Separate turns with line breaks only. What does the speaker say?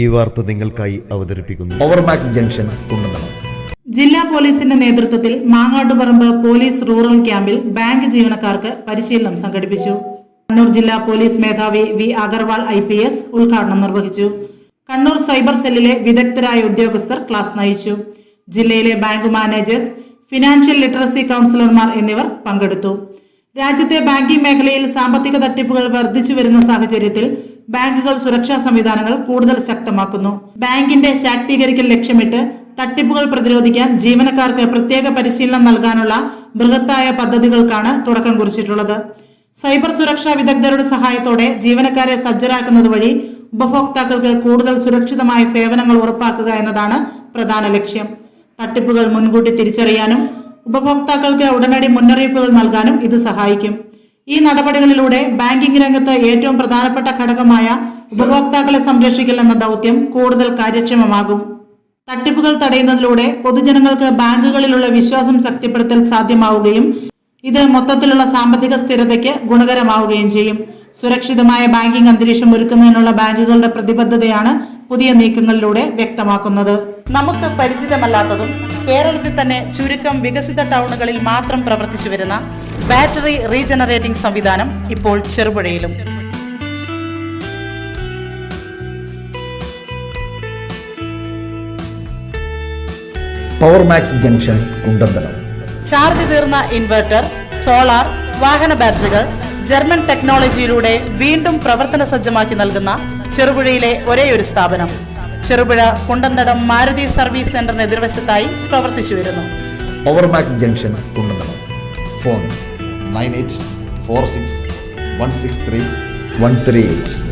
ഈ വാർത്ത നിങ്ങൾക്കായി അവതരിപ്പിക്കുന്നു.
പവർമാക്സ് ജംഗ്ഷൻ കുണ്ടന്തളം
ജില്ലാ പോലീസിന്റെ നേതൃത്വത്തിൽ മാങ്ങാട്ടുപറമ്പ് പോലീസ് റൂറൽ ക്യാമ്പിൽ ബാങ്ക് ജീവനക്കാർക്ക് പരിശീലനം സംഘടിപ്പിച്ചു. കണ്ണൂർ ജില്ലാ പോലീസ് മേധാവി V Agarwal I P S ഉദ്ഘാടനം നിർവഹിച്ചു. കണ്ണൂർ സൈബർ സെല്ലിലെ വിദഗ്ധരായ ഉദ്യോഗസ്ഥർ ക്ലാസ് നയിച്ചു. ജില്ലയിലെ ബാങ്ക് മാനേജേഴ്സ് ഫിനാൻഷ്യൽ ലിറ്ററസി കൗൺസിലർമാർ എന്നിവർ പങ്കെടുത്തു. രാജ്യത്തെ ബാങ്കിംഗ് മേഖലയിൽ സാമ്പത്തിക തട്ടിപ്പുകൾ വർദ്ധിച്ചു വരുന്ന സാഹചര്യത്തിൽ ബാങ്കുകൾ സുരക്ഷാ സംവിധാനങ്ങൾ കൂടുതൽ ശക്തമാക്കുന്നു. ബാങ്കിന്റെ ശാക്തീകരിക്കൽ ലക്ഷ്യമിട്ട് തട്ടിപ്പുകൾ പ്രതിരോധിക്കാൻ ജീവനക്കാർക്ക് പ്രത്യേക പരിശീലനം നൽകാനുള്ള ബൃഹത്തായ പദ്ധതികൾക്കാണ് തുടക്കം കുറിച്ചിട്ടുള്ളത്. സൈബർ സുരക്ഷാ വിദഗ്ധരുടെ സഹായത്തോടെ ജീവനക്കാരെ സജ്ജരാക്കുന്നത് വഴി ഉപഭോക്താക്കൾക്ക് കൂടുതൽ സുരക്ഷിതമായ സേവനങ്ങൾ ഉറപ്പാക്കുക എന്നതാണ് പ്രധാന ലക്ഷ്യം. തട്ടിപ്പുകൾ മുൻകൂട്ടി തിരിച്ചറിയാനും ഉപഭോക്താക്കൾക്ക് ഉടനടി മുന്നറിയിപ്പുകൾ നൽകാനും ഇത് സഹായിക്കും. ഈ നടപടികളിലൂടെ ബാങ്കിംഗ് രംഗത്ത് ഏറ്റവും പ്രധാനപ്പെട്ട ഘടകമായ ഉപഭോക്താക്കളെ സംരക്ഷിക്കൽ എന്ന ദൗത്യം കൂടുതൽ കാര്യക്ഷമമാകും. തട്ടിപ്പുകൾ തടയുന്നതിലൂടെ പൊതുജനങ്ങൾക്ക് ബാങ്കുകളിലുള്ള വിശ്വാസം ശക്തിപ്പെടുത്തൽ സാധ്യമാവുകയും ഇത് മൊത്തത്തിലുള്ള സാമ്പത്തിക സ്ഥിരതയ്ക്ക് ഗുണകരമാവുകയും ചെയ്യും. സുരക്ഷിതമായ ബാങ്കിംഗ് അന്തരീക്ഷം ഒരുക്കുന്നതിനുള്ള ബാങ്കുകളുടെ പ്രതിബദ്ധതയാണ് പുതിയ നീക്കങ്ങളിലൂടെ വ്യക്തമാക്കുന്നത്. നമുക്ക് പരിചിതമല്ലാത്തതും കേരളത്തിൽ തന്നെ ചുരുക്കം വികസിത ടൗണുകളിൽ മാത്രം പ്രവർത്തിച്ചു വരുന്ന ബാറ്ററി റീജനറേറ്റിംഗ് സംവിധാനം ഇപ്പോൾ ചെറുപുഴയിലും.
പവർമാക്സ് ജംഗ്ഷൻ കുണ്ടന്തളം
ചാർജ് തീർന്ന ഇൻവെർട്ടർ സോളാർ വാഹന ബാറ്ററികൾ ജർമ്മൻ ടെക്നോളജിയിലൂടെ വീണ്ടും പ്രവർത്തന സജ്ജമാക്കി നൽകുന്ന ചെറുപുഴയിലെ ഒരേയൊരു സ്ഥാപനം. ചെറുപുഴ കുണ്ടന്തടം മാരുതി സർവീസ് സെന്ററിന് എതിർവശത്തായി പ്രവർത്തിച്ചു വരുന്നു.
Powermax junction Kundanthadam. Phone nine eight four six one six three one three eight